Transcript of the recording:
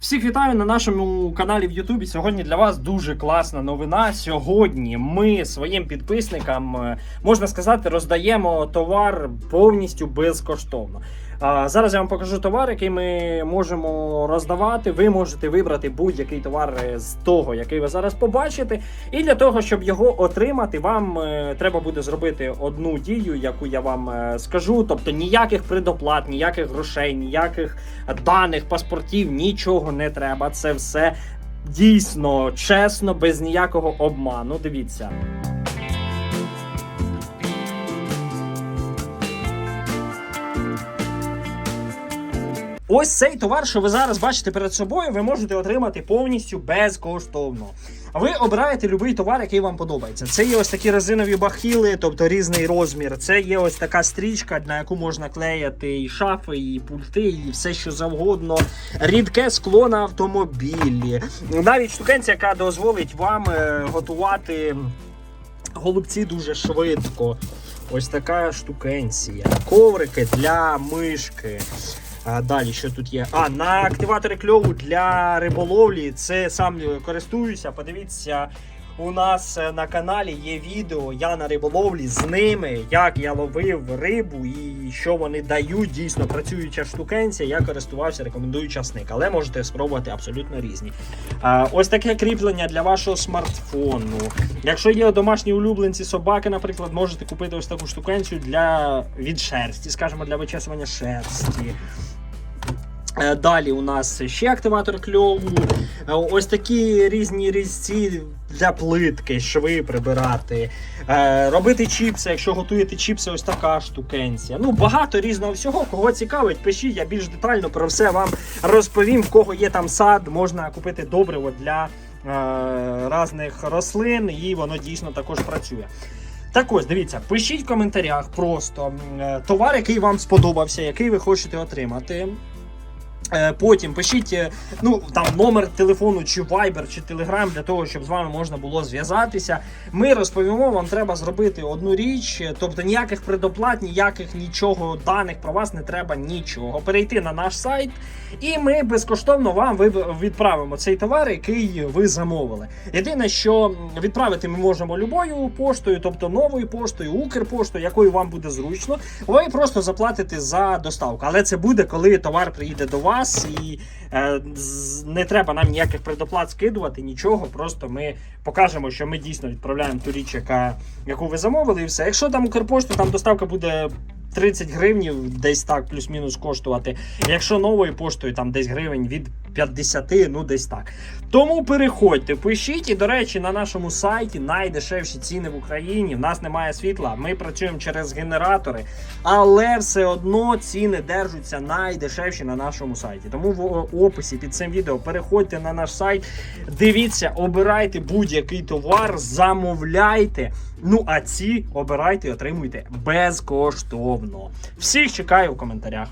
Всіх вітаю на нашому каналі в Ютубі. Сьогодні для вас дуже класна новина. Сьогодні ми своїм підписникам, е, можна сказати, роздаємо товар повністю безкоштовно. Зараз я вам покажу товар, який ми можемо роздавати. Ви можете вибрати будь-який товар з того, який ви зараз побачите. І для того, щоб його отримати, вам е, треба буде зробити одну дію, яку я вам е, скажу. Тобто ніяких предоплат, ніяких грошей, ніяких даних, паспортів, нічого не треба. Це все дійсно чесно, без ніякого обману. Дивіться. Ось цей товар, що ви зараз бачите перед собою, ви можете отримати повністю безкоштовно. Ви обираєте будь-який товар, який вам подобається. Це є ось такі резинові бахіли, тобто різний розмір. Це є ось така стрічка, на яку можна клеяти і шафи, і пульти, і все що завгодно. Рідке скло на автомобілі. Навіть штукенція, яка дозволить вам е, готувати голубці дуже швидко. Ось така штукенція. Коврики для мишки. А далі що тут є? А, на активатори кльову для риболовлі. Це сам користуюся. Подивіться, у нас е, на каналі є відео. Я на риболовлі з ними, як я ловив рибу і що вони дають. Дійсно працююча штукенція. Я користувався, рекомендую часник, але можете спробувати абсолютно різні. А, ось таке кріплення для вашого смартфону. Якщо є домашні улюбленці собаки, наприклад, можете купити ось таку штукенцію для від шерсті, скажімо, для вичесування шерсті. Е, Далі у нас ще активатор кльову. Е, Ось такі різні різці для плитки, шви прибирати. Е, Робити чіпси, якщо готуєте чіпси, ось така штукенція. Ну, багато різного всього. Кого цікавить, пишіть, я більш детально про все вам розповім. В кого є там сад, можна купити добриво для різних рослин, і воно дійсно також працює. Так ось, дивіться, пишіть в коментарях просто товар, який вам сподобався, який ви хочете отримати. Е, Потім пишіть е, ну, там, номер телефону, чи Viber, чи Telegram, для того, щоб з вами можна було зв'язатися. Ми розповімо, вам треба зробити одну річ, е, тобто ніяких предоплат, ніяких нічого, даних про вас не треба нічого. Перейти на наш сайт, і ми безкоштовно вам відправимо цей товар, який ви замовили. Єдине, що відправити ми можемо любою поштою, тобто новою поштою, Укрпоштою, якою вам буде зручно. Ви просто заплатите за доставку. Але це буде, коли товар приїде до вас, і е, не треба нам ніяких предоплат скидувати, нічого. Просто ми покажемо, що ми дійсно відправляємо ту річ, яка, яку ви замовили, і все. Якщо там Укрпошту, там доставка буде. 30 гривнів десь так плюс-мінус коштувати. Якщо новою поштою там десь гривень від 50, ну десь так. Тому переходьте, пишіть. І, до речі, на нашому сайті найдешевші ціни в Україні. В нас немає світла. Ми працюємо через генератори, але все одно ціни держаться найдешевші на нашому сайті. Тому в описі під цим відео переходьте на наш сайт, дивіться, обирайте будь-який товар, замовляйте. Ну а ці обирайте і отримуйте безкоштовно. Всіх чекаю в коментарях.